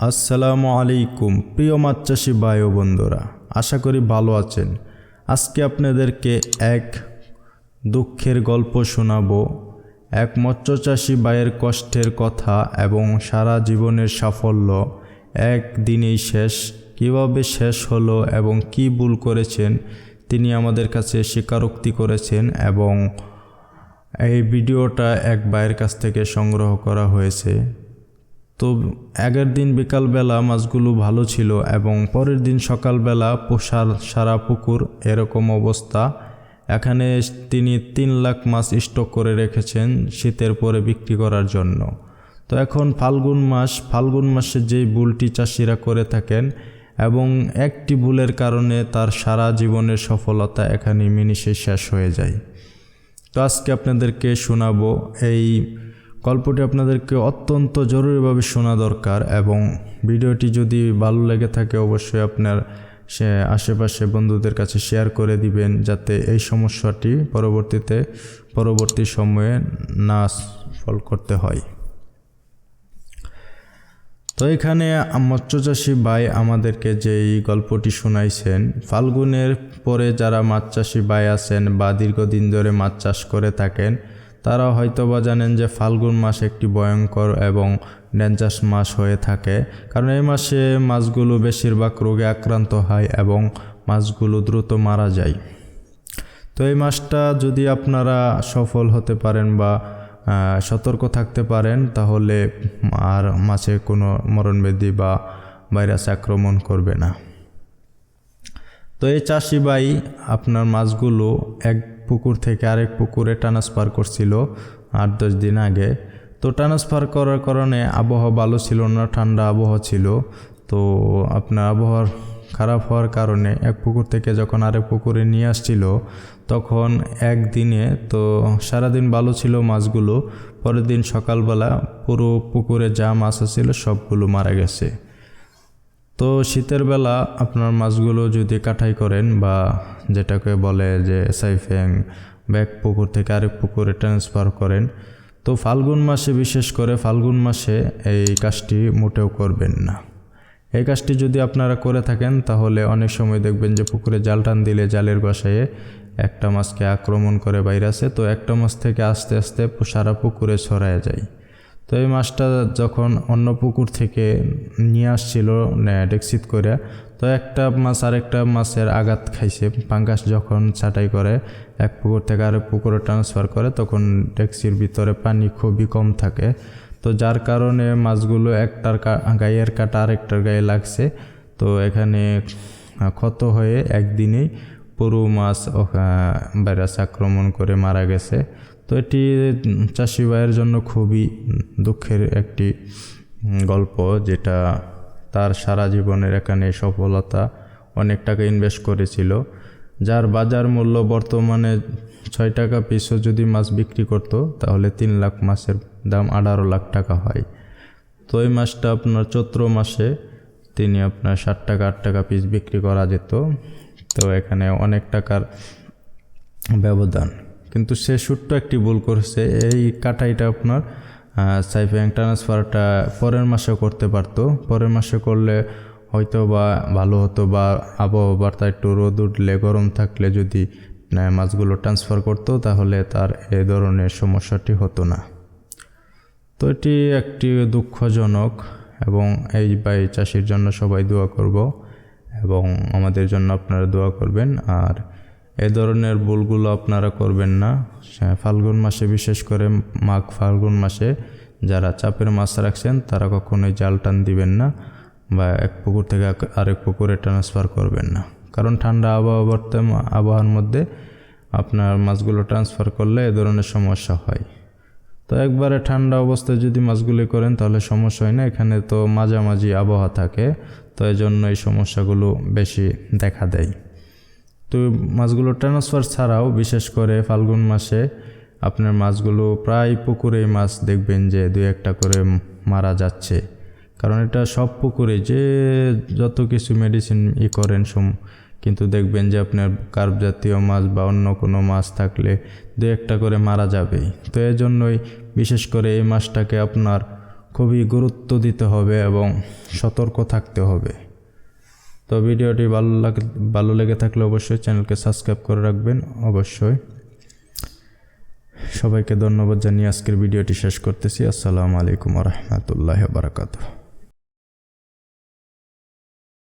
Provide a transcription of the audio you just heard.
আসসালামু আলাইকুম, প্রিয় মাছ চাষি ভাই ও বন্ধুরা। আশা করি ভালো আছেন। আজকে আপনাদেরকে এক দুঃখের গল্প শোনাবো। এক মৎস্য চাষি ভাইয়ের কষ্টের কথা এবং সারা জীবনের সাফল্য একদিনেই শেষ। কীভাবে শেষ হলো এবং কি ভুল করেছেন তিনি আমাদের কাছে স্বীকারোক্তি করেছেন এবং এই ভিডিওটা এক ভাইয়ের কাছ থেকে সংগ্রহ করা হয়েছে। তো আগের দিন বিকালবেলা মাছগুলো ভালো ছিল এবং পরের দিন সকালবেলা পোষার সারা পুকুর এরকম অবস্থা। এখানে তিনি তিন লাখ মাছ স্টক করে রেখেছেন শীতের পরে বিক্রি করার জন্য। তো এখন ফাল্গুন মাস, ফাল্গুন মাসে যেই বুলটি চাষিরা করে থাকেন এবং একটি ভুলের কারণে তার সারা জীবনের সফলতা এখানে মিনিশে শেষ হয়ে যায়। তো আজকে আপনাদেরকে শোনাবো এই গল্পটি আপনাদেরকে অত্যন্ত জরুরিভাবে শোনা দরকার এবং ভিডিওটি যদি ভালো লেগে থাকে, অবশ্যই আপনার সে আশেপাশে বন্ধুদের কাছে শেয়ার করে দিবেন যাতে এই সমস্যাটি পরবর্তীতে, পরবর্তী সময়ে না ফল করতে হয়। তো এখানে মৎস্যচাষী ভাই আমাদেরকে যে এই গল্পটি শোনাইছেন, ফাল্গুনের পরে যারা মাছ চাষি ভাই আছেন বা দীর্ঘদিন ধরে মাছ চাষ করে থাকেন তারা হয়তোবা জানেন যে ফাল্গুন মাস একটি ভয়ঙ্কর এবং ডেঞ্জাস মাস হয়ে থাকে, কারণ এই মাসে মাছগুলো বেশিরভাগ রোগে আক্রান্ত হয় এবং মাছগুলো দ্রুত মারা যায়। তো এই মাসটা যদি আপনারা সফল হতে পারেন বা সতর্ক থাকতে পারেন, তাহলে আর মাছে কোনো মরণব্যাধি বা ভাইরাস আক্রমণ করবে না। তো এই চাষি ভাই, আপনার মাছগুলো এক পুকুর থেকে আরেক পুকুরে ট্রান্সফার করছিল আট দশ দিন আগে। তো ট্রান্সফার করার কারণে আবহাওয়া ভালো ছিল না, ঠান্ডা আবহাওয়া ছিল। তো আপনার আবহাওয়ার খারাপ হওয়ার কারণে এক পুকুর থেকে যখন আরেক পুকুরে নিয়ে আসছিল, তখন একদিনে তো সারাদিন ভালো ছিল মাছগুলো, পরের দিন সকালবেলা পুরো পুকুরে যা মাছ ছিল সবগুলো মারা গেছে। তো শীতের বেলা আপনার মাছগুলো যদি কাটাই করেন বা যেটাকে বলে যে সাইফেং, ব্যাক পুকুর থেকে আরেক পুকুরে ট্রান্সফার করেন, তো ফাল্গুন মাসে বিশেষ করে ফাল্গুন মাসে এই কাজটি মোটেও করবেন না। এই কাজটি যদি আপনারা করে থাকেন, তাহলে অনেক সময় দেখবেন যে পুকুরে জাল টান দিলে জালের বাসায় একটা মাছকে আক্রমণ করে বাইরাসে তো একটা মাছ থেকে আস্তে আস্তে সারা পুকুরে ছড়ায় যায়। তো এই মাছটা যখন অন্য পুকুর থেকে নিয়ে আসছিল ডেক্সিত করে, তো একটা মাছ আরেকটা মাছের আঘাত খাইছে। পাঙ্গাস যখন ছাটাই করে, এক পুকুর থেকে আরেক পুকুরে ট্রান্সফার করে, তখন ডেক্সির ভিতরে পানি খুবই কম থাকে। তো যার কারণে মাছগুলো একটার গায়ের কাটা আরেকটার গায়ে লাগছে। তো এখানে ক্ষত হয়ে একদিনেই পুরো মাছ ভাইরাস আক্রমণ করে মারা গেছে। তো এটি চাষি ভাইয়ের জন্য খুবই দুঃখের একটি গল্প যেটা তার সারা জীবনের এখানে সফলতা অনেক টাকা ইনভেস্ট করেছিল। যার বাজার মূল্য বর্তমানে ছয় টাকা পিসও যদি মাছ বিক্রি করতো, তাহলে তিন লাখ মাছের দাম আঠারো লাখ টাকা হয়। তো এই মাছটা আপনার চৈত্র মাসে তিনি আপনার ষাট টাকা, আট টাকা পিস বিক্রি করা যেত। তো এখানে অনেক টাকার ব্যবধান। কিন্তু সে ছোট্ট একটি ভুল করেছে। এই কাটাইটা আপনার সাইফ্যাং ট্রান্সফারটা পরের মাসে করতে পারতো। পরের মাসে করলে হয়তো বা ভালো হতো বা আবহাওয়া বার্তা একটু রোদ উঠলে, গরম থাকলে যদি মাছগুলো ট্রান্সফার করতো, তাহলে তার এ ধরনের সমস্যাটি হতো না। তো এটি একটি দুঃখজনক এবং এই বাই চাষির জন্য সবাই দোয়া করব। এবং আমাদের জন্য আপনারা দোয়া করবেন। আর এ ধরনের ভুলগুলো আপনারা করবেন না। ফাল্গুন মাসে, বিশেষ করে মাঘ ফাল্গুন মাসে যারা চাপের মাছ রাখছেন, তারা কখনোই জাল টান দিবেন না বা এক পুকুর থেকে আরেক পুকুরে ট্রান্সফার করবেন না। কারণ ঠান্ডা আবহাওয়া বর্তমান আবহাওয়ার মধ্যে আপনার মাছগুলো ট্রান্সফার করলে এ ধরনের সমস্যা হয়। তো একবারে ঠান্ডা অবস্থায় যদি মাছগুলি করেন, তাহলে সমস্যা হয় না। এখানে তো মাঝামাঝি আবহাওয়া থাকে, তো এই জন্য এই সমস্যাগুলো বেশি দেখা দেয়। তো মাছগুলো ট্রান্সফার ছাড়াও, বিশেষ করে ফাল্গুন মাসে আপনার মাছগুলো প্রায় পুকুরেই মাছ দেখবেন যে দু একটা করে মারা যাচ্ছে। কারণ এটা সব পুকুরে যে যত কিছু মেডিসিন ই করেন, সম কিন্তু দেখবেন যে আপনার কার্প জাতীয় মাছ বা অন্য কোনো মাছ থাকলে দু একটা করে মারা যাবেই তো এই জন্যই বিশেষ করে এই মাছটাকে আপনার খুবই গুরুত্ব দিতে হবে এবং সতর্ক থাকতে হবে। তো ভিডিওটি ভালো লাগে, ভালো লেগে থাকলে অবশ্যই চ্যানেলকে সাবস্ক্রাইব করে রাখবেন। অবশ্যই সবাইকে ধন্যবাদ জানিয়ে আজকের ভিডিওটি শেষ করতেছি। আসসালামু আলাইকুম রহমতুল্লাহ বারাকাতুহ।